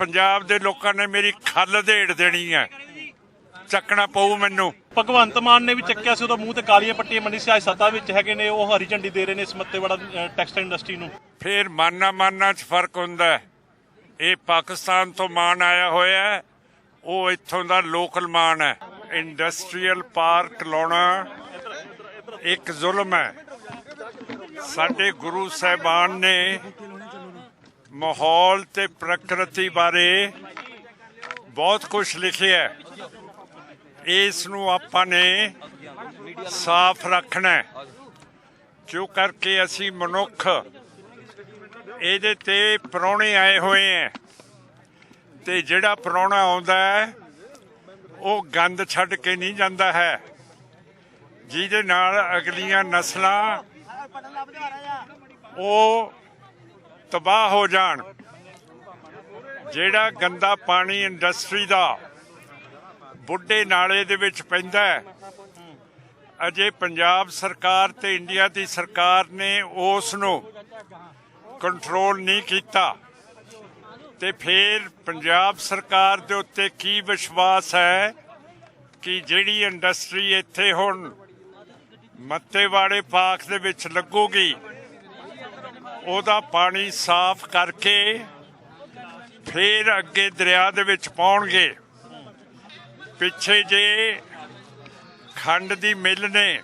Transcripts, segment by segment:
ਪੰਜਾਬ ਦੇ ਲੋਕਾਂ ਨੇ ਮੇਰੀ ਖੱਲ ਢੇੜ ਦੇਣੀ ਹੈ। ਚੱਕਣਾ ਪਊ ਮੈਨੂੰ। ਭਗਵੰਤ ਮਾਨ ਨੇ ਵੀ ਚੱਕਿਆ ਸੀ ਉਹਦਾ ਮੂੰਹ ਤੇ ਕਾਲੀਆਂ ਪੱਟੀਆਂ ਮੰਨੀ ਸੀ ਅੱਜ ਸੱਤਾ ਵਿੱਚ ਹੈਗੇ ਨੇ ਉਹ ਹਰੀ ਝੰਡੀ ਦੇ ਰਹੇ ਨੇ ਇਸ ਮੱਤੇਵਾੜਾ ਟੈਕਸਟਾਈਲ ਇੰਡਸਟਰੀ ਨੂੰ। ਫੇਰ ਮਾਨਾ ਮਾਨਾ ਚ ਫ਼ਰਕ ਹੁੰਦਾ। ਇਹ ਪਾਕਿਸਤਾਨ ਤੋਂ ਮਾਨ ਆਇਆ ਹੋਇਆ ਉਹ ਇੱਥੋਂ ਦਾ ਲੋਕਲ ਮਾਨ ਹੈ। ਇੰਡਸਟਰੀਅਲ ਪਾਰਕ ਲਾਉਣਾ ਇੱਕ ਜ਼ੁਲਮ ਹੈ। ਸਾਡੇ ਗੁਰੂ ਸਾਹਿਬਾਨ ਨੇ ਮਾਹੌਲ ਤੇ ਪ੍ਰਕਿਰਤੀ ਬਾਰੇ ਬਹੁਤ ਕੁਝ ਲਿਖਿਆ ਇਸ ਨੂੰ ਆਪਾਂ ਨੇ ਸਾਫ਼ ਰੱਖਣਾ ਜੋ ਕਰਕੇ ਅਸੀਂ ਮਨੁੱਖ ਇਹਦੇ ਤੇ ਪ੍ਰਾਹੁਣੇ ਆਏ ਹੋਏ ਐ ਤੇ ਜਿਹੜਾ ਪ੍ਰਾਹੁਣਾ ਆਉਂਦਾ ਹੈ, ਉਹ ਗੰਦ ਛੱਡ ਕੇ ਨਹੀਂ ਜਾਂਦਾ ਹੈ। ਜਿਹਦੇ ਨਾਲ ਅਗਲੀਆਂ ਨਸਲਾਂ ਉਹ ਤਬਾਹ ਹੋ ਜਾਣ। ਜਿਹੜਾ ਗੰਦਾ ਪਾਣੀ ਇੰਡਸਟਰੀ ਦਾ ਬੁੱਢੇ ਨਾਲੇ ਦੇ ਵਿੱਚ ਪੈਂਦਾ ਹੈ, ਅਜੇ ਪੰਜਾਬ ਸਰਕਾਰ ਤੇ ਇੰਡੀਆ ਦੀ ਸਰਕਾਰ ਨੇ ਉਸ ਨੂੰ ਕੰਟਰੋਲ ਨਹੀਂ ਕੀਤਾ ਤੇ ਫਿਰ ਪੰਜਾਬ ਸਰਕਾਰ ਦੇ ਉੱਤੇ ਕੀ ਵਿਸ਼ਵਾਸ ਹੈ ਕਿ ਜਿਹੜੀ ਇੰਡਸਟਰੀ ਇੱਥੇ ਹੁਣ ਮੱਤੇਵਾੜੇ ਪਾਰਕ ਦੇ ਵਿੱਚ ਲੱਗੂਗੀ ਉਹਦਾ ਪਾਣੀ ਸਾਫ਼ ਕਰਕੇ ਫੇਰ ਅੱਗੇ ਦਰਿਆ ਦੇ ਵਿੱਚ ਪਾਉਣਗੇ। ਪਿੱਛੇ ਜੇ ਖੰਡ ਦੀ ਮਿੱਲ ਨੇ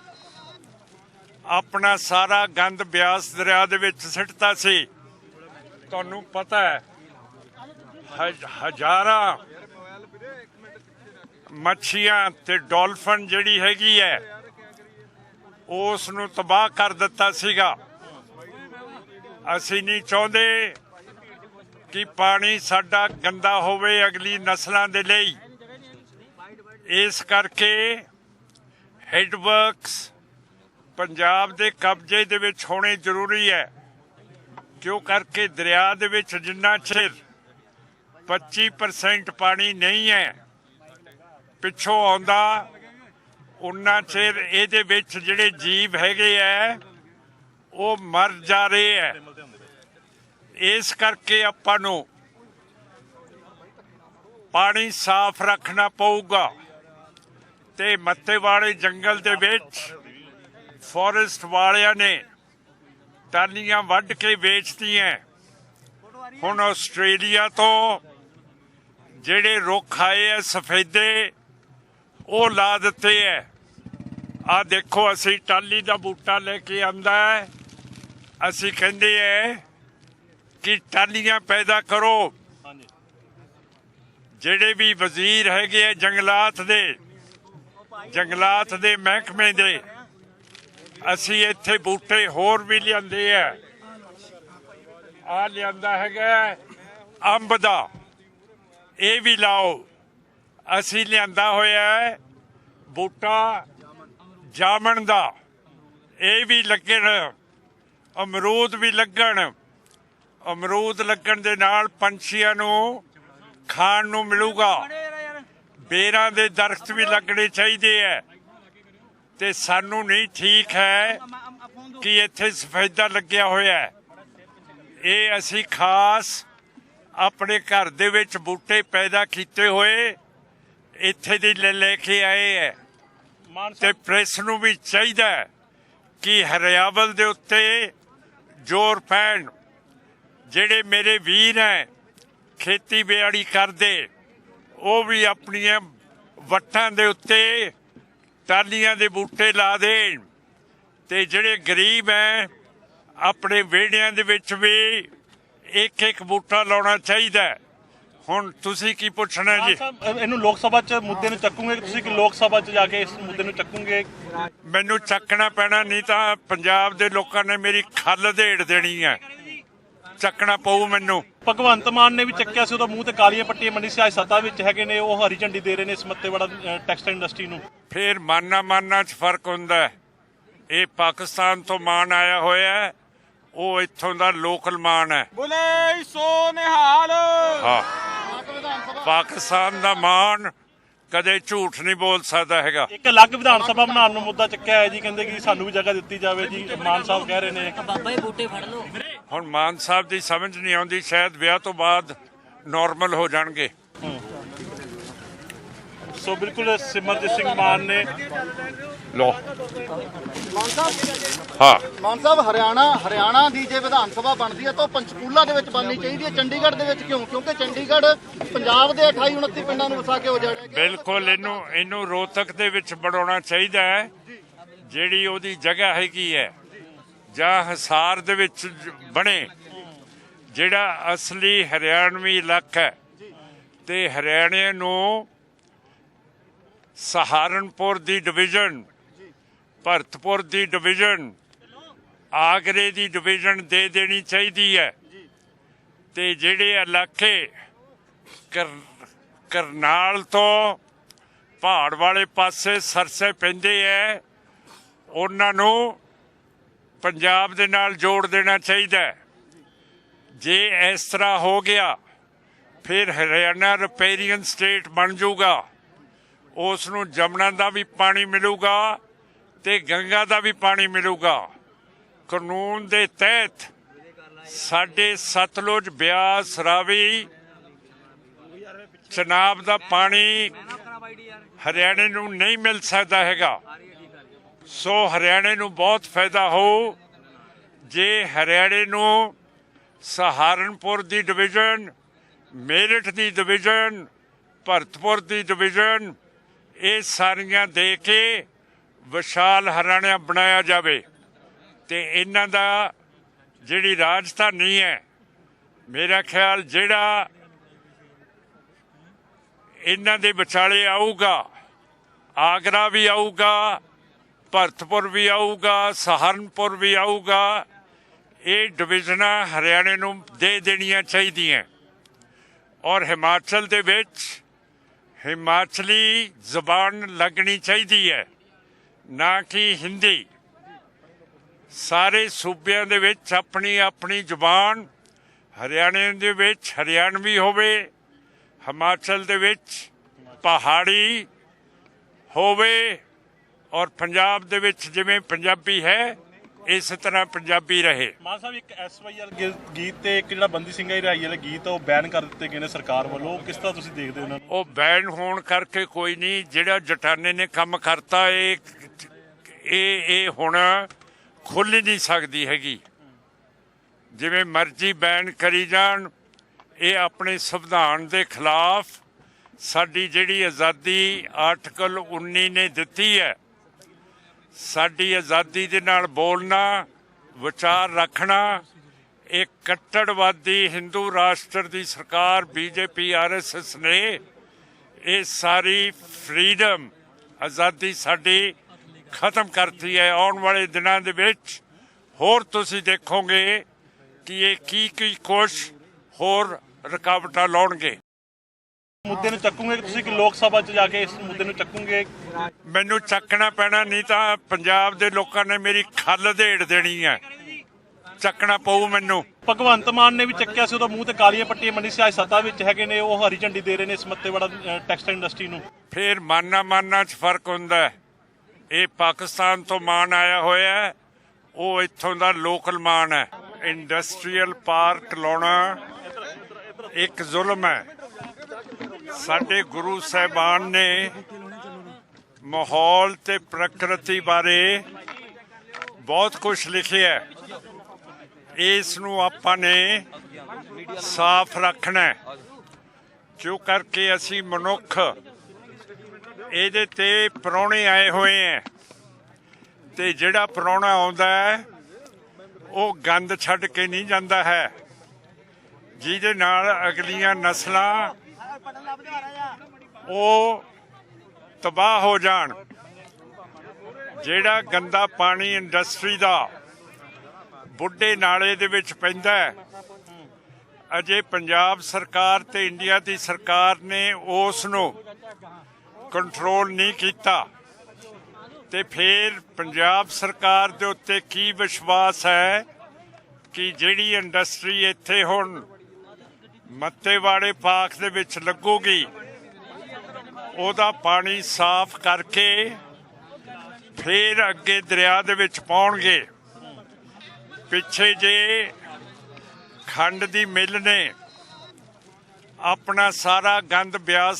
ਆਪਣਾ ਸਾਰਾ ਗੰਦ ਬਿਆਸ ਦਰਿਆ ਦੇ ਵਿੱਚ ਸਿੱਟਤਾ ਸੀ। ਤੁਹਾਨੂੰ ਪਤਾ ਹੈ ਹਜ਼- ਹਜ਼ਾਰਾਂ ਮੱਛੀਆਂ ਤੇ ਡਾਲਫਨ ਜਿਹੜੀ ਹੈਗੀ ਹੈ, ਉਸ ਨੂੰ ਤਬਾਹ ਕਰ ਦਿੱਤਾ ਸੀਗਾ। ਅਸੀਂ ਨਹੀਂ ਚਾਹੁੰਦੇ ਕਿ ਪਾਣੀ ਸਾਡਾ ਗੰਦਾ ਹੋਵੇ ਅਗਲੀ ਨਸਲਾਂ ਦੇ ਲਈ। ਇਸ ਕਰਕੇ ਹੈਡਵਰਕਸ ਪੰਜਾਬ ਦੇ ਕਬਜ਼ੇ ਦੇ ਵਿੱਚ ਹੋਣੇ ਜ਼ਰੂਰੀ ਹੈ। ਕਿਉਂ ਕਰਕੇ ਦਰਿਆ ਦੇ ਵਿੱਚ ਜਿੰਨਾ ਚਿਰ 25% ਪਾਣੀ ਨਹੀਂ ਹੈ, ਪਿੱਛੋਂ ਆਉਂਦਾ, ਉਨਾ ਚਿਰ ਇਹਦੇ ਵਿੱਚ ਜਿਹੜੇ ਜੀਵ ਹੈਗੇ ਐ ਉਹ ਮਰ ਜਾ ਰਹੇ ਐ ਇਸ ਕਰਕੇ ਆਪਾਂ ਨੂੰ ਪਾਣੀ ਸਾਫ਼ ਰੱਖਣਾ ਪਊਗਾ ਤੇ ਮੱਤੇਵਾੜੇ ਜੰਗਲ ਦੇ ਵਿੱਚ ਫੋਰੈਸਟ ਵਾਲਿਆਂ ਨੇ ਟਾਹਲੀਆਂ ਵੱਢ ਕੇ ਵੇਚਤੀਆਂ। ਹੁਣ ਆਸਟ੍ਰੇਲੀਆ ਤੋਂ ਜਿਹੜੇ ਰੁੱਖ ਆਏ ਆ ਸਫੇਦੇ, ਉਹ ਲਾ ਦਿੱਤੇ ਐ ਆ ਦੇਖੋ, ਅਸੀਂ ਟਾਲੀ ਦਾ ਬੂਟਾ ਲੈ ਕੇ ਆਂਦਾ ਹੈ। ਅਸੀਂ ਕਹਿੰਦੇ ਐ ਕਿ ਟਾਲੀਆਂ ਪੈਦਾ ਕਰੋ। ਜਿਹੜੇ ਵੀ ਵਜ਼ੀਰ ਹੈਗੇ ਆ ਜੰਗਲਾਤ ਦੇ ਜੰਗਲਾਤ ਦੇ ਮਹਿਕਮੇ ਦੇ ਅਸੀਂ ਇੱਥੇ ਬੂਟੇ ਹੋਰ ਵੀ ਲਿਆਂਦੇ ਆ। ਆ ਲਿਆਂਦਾ ਹੈਗਾ ਅੰਬ ਦਾ। ਇਹ ਵੀ ਲਾਓ। ਅਸੀਂ ਲਿਆਂਦਾ ਹੋਇਆ ਹੈ ਬੂਟਾ ਜਾਮਣ ਦਾ। ਇਹ ਵੀ ਲੱਗਣ ਅਮਰੂਦ ਵੀ ਲੱਗਣ। ਅਮਰੂਦ ਲੱਗਣ ਦੇ ਨਾਲ ਪੰਛੀਆਂ ਨੂੰ ਖਾਣ ਨੂੰ ਮਿਲੂਗਾ। ਬੇਰਾਂ ਦੇ ਦਰਖਤ ਵੀ ਲੱਗਣੇ ਚਾਹੀਦੇ ਐ। ਤੇ ਸਾਨੂੰ ਨਹੀਂ ਠੀਕ ਹੈ ਕਿ ਇੱਥੇ ਸਫੈਦਾ ਲੱਗਿਆ ਹੋਇਆ ਹੈ ਇਹ ਅਸੀਂ ਖਾਸ ਆਪਣੇ ਘਰ ਦੇ ਵਿੱਚ ਬੂਟੇ ਪੈਦਾ ਕੀਤੇ ਹੋਏ ਇੱਥੇ ਦੀ ਲੈ ਕੇ ਆਏ ਐ। ਮਾਨ ਤੇ ਪ੍ਰੈਸ ਨੂੰ ਵੀ ਚਾਹੀਦਾ ਕਿ ਹਰਿਆਵਲ ਦੇ ਉੱਤੇ ਜ਼ੋਰ ਪੈਣ। ਜਿਹੜੇ ਮੇਰੇ ਵੀਰ ਹੈ ਖੇਤੀਬਾੜੀ ਕਰਦੇ ਉਹ ਵੀ ਆਪਣੀਆਂ ਵੱਟਾਂ ਦੇ ਉੱਤੇ ਟਾਲੀਆਂ ਦੇ ਬੂਟੇ ਲਾ ਦੇਣ ਤੇ ਜਿਹੜੇ ਗਰੀਬ ਹੈ ਆਪਣੇ ਵਿਹੜਿਆਂ ਦੇ ਵਿੱਚ ਵੀ ਇੱਕ ਇੱਕ ਬੂਟਾ ਲਾਉਣਾ ਚਾਹੀਦਾ। ਹੁਣ ਤੁਸੀਂ ਕੀ ਪੁੱਛਣਾ ਜੀ? ਇਹਨੂੰ ਲੋਕ ਸਭਾ ਚ ਮੁੱਦੇ ਨੂੰ ਚੱਕੂਗੇ ਤੁਸੀਂ ਕਿ ਲੋਕ ਸਭਾ ਚ ਜਾ ਕੇ ਇਸ ਮੁੱਦੇ ਨੂੰ ਚੱਕੂਗੇ? ਮੈਨੂੰ ਚੱਕਣਾ ਪੈਣਾ ਨਹੀਂ ਤਾਂ ਪੰਜਾਬ ਦੇ ਲੋਕਾਂ ਨੇ ਮੇਰੀ ਖੱਲ ਢੇੜ ਦੇਣੀ ਹੈ। ਚੱਕਣਾ ਪਊ ਮੈਨੂੰ। ਭਗਵੰਤ ਮਾਨ ਨੇ ਵੀ ਚੱਕਿਆ ਸੀ ਉਹਦਾ ਮੂੰਹ ਤੇ ਕਾਲੀਆਂ ਪੱਟੀਆਂ ਮੰਨੀ ਸੀ ਅੱਜ ਸੱਤਾ ਵਿੱਚ ਹੈਗੇ ਨੇ ਉਹ ਹਰੀ ਝੰਡੀ ਦੇ ਰਹੇ ਨੇ ਇਸ ਮੱਤੇਵਾੜਾ ਟੈਕਸਟਾਈਲ ਇੰਡਸਟਰੀ ਨੂੰ। ਫੇਰ ਮਾਨਾ ਮਾਨਾ ਚ ਫ਼ਰਕ ਹੁੰਦਾ ਹੈ। ਇਹ ਪਾਕਿਸਤਾਨ ਤੋਂ ਮਾਨ ਆਇਆ ਹੋਇਆ ਹੈ ਉਹ ਇੱਥੋਂ ਦਾ ਲੋਕਲ ਮਾਨ ਹੈ। ਬੁਲੇ ਸੋ ਨਿਹਾਲ ਹਾਂ। ਪਾਕਿਸਤਾਨ ਦਾ ਮਾਨ ਕਦੇ ਝੂਠ ਨਹੀਂ ਬੋਲ ਸਕਦਾ ਹੈਗਾ। ਇੱਕ ਅਲੱਗ ਵਿਧਾਨ ਸਭਾ ਬਣਾਉਣ ਨੂੰ ਮੁੱਦਾ ਚੱਕਿਆ ਹੈ ਜੀ ਕਹਿੰਦੇ ਕਿ ਸਾਨੂੰ ਵੀ ਜਗ੍ਹਾ ਦਿੱਤੀ ਜਾਵੇ ਜੀ ਮਾਨ ਸਾਹਿਬ ਕਹਿ ਰਹੇ ਨੇ। ਬਾਬਾ ਜੀ ਬੂਟੇ ਫੜ ਲਓ। ਹੁਣ ਮਾਨ ਸਾਹਿਬ ਦੀ ਸਮਝ ਨਹੀਂ ਆਉਂਦੀ ਸ਼ਾਇਦ ਵਿਆਹ ਤੋਂ ਬਾਅਦ ਨਾਰਮਲ ਹੋ ਜਾਣਗੇ। ਸੋ ਬਿਲਕੁਲ ਸਿਮਰਜੀਤ ਸਿੰਘ ਮਾਨ ਨੇ ਲੋ ਮਾਨ ਸਾਹਿਬ ਹਾਂ। ਮਾਨ ਸਾਹਿਬ ਹਰਿਆਣਾ ਹਰਿਆਣਾ ਦੀ ਜੇ ਵਿਧਾਨ ਸਭਾ ਬਣਦੀ ਹੈ ਤਾਂ ਪੰਚਕੂਲਾ ਦੇ ਵਿੱਚ ਬਣਨੀ ਚਾਹੀਦੀ ਹੈ। ਚੰਡੀਗੜ੍ਹ ਦੇ ਵਿੱਚ ਕਿਉਂ? ਕਿਉਂਕਿ ਚੰਡੀਗੜ੍ਹ ਪੰਜਾਬ ਦੇ 28 29 ਪਿੰਡਾਂ ਨੂੰ ਵਸਾ ਕੇ ਉਜਾੜਿਆ ਗਿਆ। ਬਿਲਕੁਲ ਇਹਨੂੰ ਇਹਨੂੰ ਰੋਹਤਕ ਦੇ ਵਿੱਚ ਬਣਾਉਣਾ ਚਾਹੀਦਾ ਹੈ। ਜਿਹੜੀ ਉਹਦੀ ਜਗ੍ਹਾ ਹੈਗੀ ਹੈ ਜਾਂ ਹਿਸਾਰ ਦੇ ਵਿੱਚ ਬਣੇ ਜਿਹੜਾ ਅਸਲੀ ਹਰਿਆਣਵੀ ਇਲਾਕਾ ਹੈ ਤੇ ਹਰਿਆਣੇ ਨੂੰ ਸਹਾਰਨਪੁਰ ਦੀ ਡਿਵੀਜ਼ਨ, ਭਰਤਪੁਰ ਦੀ ਡਿਵੀਜ਼ਨ, ਆਗਰੇ ਦੀ ਡਿਵੀਜ਼ਨ ਦੇ ਦੇਣੀ ਚਾਹੀਦੀ ਹੈ। ਤੇ ਜਿਹੜੇ ਇਲਾਕੇ ਕਰਨਾਲ ਤੋਂ ਪਹਾੜ ਵਾਲੇ ਪਾਸੇ ਸਰਸੇ ਪੈਂਦੇ ਐ, ਉਹਨਾਂ ਨੂੰ ਪੰਜਾਬ ਦੇ ਨਾਲ ਜੋੜ ਦੇਣਾ ਚਾਹੀਦਾ ਜੇ ਇਸ ਤਰ੍ਹਾਂ ਹੋ ਗਿਆ, ਫਿਰ ਹਰਿਆਣਾ ਰਿਪੇਰੀਅਨ ਸਟੇਟ ਬਣ ਜਾਊਗਾ। ਉਸ ਨੂੰ ਜਮਨਾ ਦਾ ਵੀ ਪਾਣੀ ਮਿਲੂਗਾ ਤੇ ਗੰਗਾ ਦਾ ਵੀ ਪਾਣੀ ਮਿਲੂਗਾ। ਕਾਨੂੰਨ ਦੇ ਤਹਿਤ ਸਾਡੇ ਸਤਲੁਜ ਬਿਆਸ ਰਾਵੀ ਚਨਾਬ ਦਾ ਪਾਣੀ ਹਰਿਆਣੇ ਨੂੰ ਨਹੀਂ ਮਿਲ ਸਕਦਾ ਹੈਗਾ। ਸੋ ਹਰਿਆਣੇ ਨੂੰ ਬਹੁਤ ਫਾਇਦਾ ਹੋ। ਜੇ ਹਰਿਆਣੇ ਨੂੰ ਸਹਾਰਨਪੁਰ ਦੀ ਡਿਵੀਜ਼ਨ, ਮੇਰਠ ਦੀ ਡਿਵੀਜ਼ਨ, ਭਰਤਪੁਰ ਦੀ ਡਿਵੀਜ਼ਨ ਇਹ ਸਾਰੀਆਂ ਦੇ ਕੇ ਵਿਸ਼ਾਲ ਹਰਿਆਣਾ ਬਣਾਇਆ ਜਾਵੇ ਤੇ ਇਹਨਾਂ ਦਾ ਜਿਹੜੀ ਰਾਜਧਾਨੀ ਹੈ, ਮੇਰਾ ਖਿਆਲ ਜਿਹੜਾ ਇਹਨਾਂ ਦੇ ਵਿਚਾਲੇ ਆਊਗਾ, ਆਗਰਾ ਵੀ ਆਊਗਾ, ਭਰਤਪੁਰ ਵੀ ਆਊਗਾ, ਸਹਾਰਨਪੁਰ ਵੀ ਆਊਗਾ, ਇਹ ਡਿਵੀਜ਼ਨਾਂ ਹਰਿਆਣੇ ਨੂੰ ਦੇ ਦੇਣੀਆਂ ਚਾਹੀਦੀਆਂ। ਔਰ ਹਿਮਾਚਲ ਦੇ ਵਿੱਚ ਹਿਮਾਚਲੀ ਜ਼ਬਾਨ ਲੱਗਣੀ ਚਾਹੀਦੀ ਹੈ, ਨਾ ਕਿ ਹਿੰਦੀ। ਸਾਰੇ ਸੂਬਿਆਂ ਦੇ ਵਿੱਚ ਆਪਣੀ ਆਪਣੀ ਜ਼ੁਬਾਨ, ਹਰਿਆਣੇ ਦੇ ਵਿੱਚ ਹਰਿਆਣਵੀ ਹੋਵੇ, ਹਿਮਾਚਲ ਦੇ ਵਿੱਚ ਪਹਾੜੀ ਹੋਵੇ, ਔਰ ਪੰਜਾਬ ਦੇ ਵਿੱਚ ਜਿਵੇਂ ਪੰਜਾਬੀ ਹੈ ਇਸ ਤਰ੍ਹਾਂ ਪੰਜਾਬੀ ਰਹੇ। ਮਾਨ ਸਾਹਿਬ ਇੱਕ ਐਸਵਾਈਐਲ ਗੀਤ ਤੇ ਇੱਕ ਜਿਹੜਾ ਬੰਦੀ ਸਿੰਘਾਂ ਦੀ ਰਿਹਾਈ ਵਾਲੇ ਗੀਤ ਉਹ ਬੈਨ ਕਰ ਦਿੱਤੇ ਗਏ ਨੇ ਸਰਕਾਰ ਵੱਲੋਂ। ਕਿਸ ਤਰ੍ਹਾਂ ਤੁਸੀਂ ਦੇਖਦੇ ਹੋ ਉਹਨਾਂ ਨੂੰ? ਉਹ ਬੈਨ ਹੋਣ ਕਰਕੇ ਕੋਈ ਨਹੀਂ ਜਿਹੜਾ ਜਟਾਨੇ ਨੇ ਕੰਮ ਕਰਤਾ ਇਹ ਇਹ ਇਹ ਹੁਣ ਖੁੱਲ ਨਹੀਂ ਸਕਦੀ ਹੈਗੀ। ਜਿਵੇਂ ਮਰਜ਼ੀ ਬੈਨ ਕਰੀ ਜਾਣ ਇਹ ਆਪਣੇ ਸੰਵਿਧਾਨ ਦੇ ਖਿਲਾਫ ਸਾਡੀ ਜਿਹੜੀ ਆਜ਼ਾਦੀ ਆਰਟੀਕਲ 19 ਨੇ ਦਿੱਤੀ ਹੈ ਸਾਡੀ ਆਜ਼ਾਦੀ ਦੇ ਨਾਲ ਬੋਲਣਾ, ਵਿਚਾਰ ਰੱਖਣਾ, ਇਹ ਕੱਟੜਵਾਦੀ ਹਿੰਦੂ ਰਾਸ਼ਟਰ ਦੀ ਸਰਕਾਰ, ਬੀਜੇਪੀ ਆਰਐਸਐਸ ਨੇ, ਇਹ ਸਾਰੀ ਫਰੀडम ਆਜ਼ਾਦੀ ਸਾਡੀ ਖਤਮ ਕਰਤੀ ਹੈ। ਆਉਣ ਵਾਲੇ ਦਿਨਾਂ ਦੇ ਵਿੱਚ ਹੋਰ ਤੁਸੀਂ ਦੇਖੋਗੇ ਕਿ ਇਹ ਕੀ ਕੀ ਕੁਛ ਹੋਰ ਰੁਕਾਵਟਾਂ ਲਾਉਣਗੇ। ਮੁੱਦੇ ਨੂੰ ਚੱਕੂਗੇ ਤੁਸੀਂ ਕਿ ਲੋਕ ਸਭਾ 'ਚ ਜਾ ਕੇ ਇਸ ਮੁੱਦੇ ਨੂੰ ਚੱਕੂਗੇ? ਮੈਨੂੰ ਚੱਕਣਾ ਪੈਣਾ ਨਹੀਂ ਤਾਂ ਪੰਜਾਬ ਦੇ ਲੋਕਾਂ ਨੇ ਮੇਰੀ ਖੱਲ ਢੇੜ ਦੇਣੀ ਹੈ। ਚੱਕਣਾ ਪਊ ਮੈਨੂੰ। ਭਗਵੰਤ ਮਾਨ ਨੇ ਵੀ ਚੱਕਿਆ ਸੀ ਉਹਦਾ ਮੂੰਹ ਤੇ ਕਾਲੀਆਂ ਪੱਟੀਆਂ ਮੰਡੀ ਸੀ ਅੱਜ ਸੱਤਾ ਵਿੱਚ ਹੈਗੇ ਨੇ ਉਹ ਹਰੀ ਝੰਡੀ ਦੇ ਰਹੇ ਨੇ ਇਸ ਮੱਤੇਵਾੜਾ ਟੈਕਸਟਾਈਲ ਇੰਡਸਟਰੀ ਨੂੰ। ਫਿਰ ਮਾਨਾ ਮਾਨਾ ਚ ਫ਼ਰਕ ਹੁੰਦਾ ਇਹ ਪਾਕਿਸਤਾਨ ਤੋਂ ਮਾਨ ਆਇਆ ਹੋਇਆ ਹੈ ਉਹ ਇੱਥੋਂ ਦਾ ਲੋਕਲ ਮਾਨ ਹੈ। ਇੰਡਸਟਰੀਅਲ ਪਾਰਕ ਲਾਉਣਾ ਇੱਕ ਜ਼ੁਲਮ ਹੈ। ਸਾਡੇ ਗੁਰੂ ਸਾਹਿਬਾਨ ਨੇ ਮਾਹੌਲ ਤੇ ਪ੍ਰਕਿਰਤੀ ਬਾਰੇ ਬਹੁਤ ਕੁਝ ਲਿਖਿਆ ਇਸ ਨੂੰ ਆਪਾਂ ਨੇ ਸਾਫ਼ ਰੱਖਣਾ ਜੋ ਕਰਕੇ ਅਸੀਂ ਮਨੁੱਖ ਇਹਦੇ ਤੇ ਪ੍ਰਾਹੁਣੇ ਆਏ ਹੋਏ ਐ ਤੇ ਜਿਹੜਾ ਪ੍ਰਾਹੁਣਾ ਆਉਂਦਾ ਹੈ, ਉਹ ਗੰਦ ਛੱਡ ਕੇ ਨਹੀਂ ਜਾਂਦਾ ਹੈ। ਜਿਹਦੇ ਨਾਲ ਅਗਲੀਆਂ ਨਸਲਾਂ ਉਹ ਤਬਾਹ ਹੋ ਜਾਣ। ਜਿਹੜਾ ਗੰਦਾ ਪਾਣੀ ਇੰਡਸਟਰੀ ਦਾ ਬੁੱਢੇ ਨਾਲੇ ਦੇ ਵਿੱਚ ਪੈਂਦਾ ਹੈ, ਅਜੇ ਪੰਜਾਬ ਸਰਕਾਰ ਤੇ ਇੰਡੀਆ ਦੀ ਸਰਕਾਰ ਨੇ ਉਸ ਨੂੰ ਕੰਟਰੋਲ ਨਹੀਂ ਕੀਤਾ। ਤੇ ਫਿਰ ਪੰਜਾਬ ਸਰਕਾਰ ਦੇ ਉੱਤੇ ਕੀ ਵਿਸ਼ਵਾਸ ਹੈ ਕਿ ਜਿਹੜੀ ਇੰਡਸਟਰੀ ਇੱਥੇ ਹੁਣ ਮੱਤੇਵਾੜੇ ਪਾਰਕ ਦੇ ਵਿੱਚ ਲੱਗੂਗੀ ਉਹਦਾ ਪਾਣੀ ਸਾਫ਼ ਕਰਕੇ ਫਿਰ ਅੱਗੇ ਦਰਿਆ ਦੇ ਵਿੱਚ ਪਾਉਣਗੇ। ਪਿੱਛੇ ਜੇ ਖੰਡ ਦੀ ਮਿੱਲ ਨੇ ਆਪਣਾ ਸਾਰਾ ਗੰਦ ਬਿਆਸ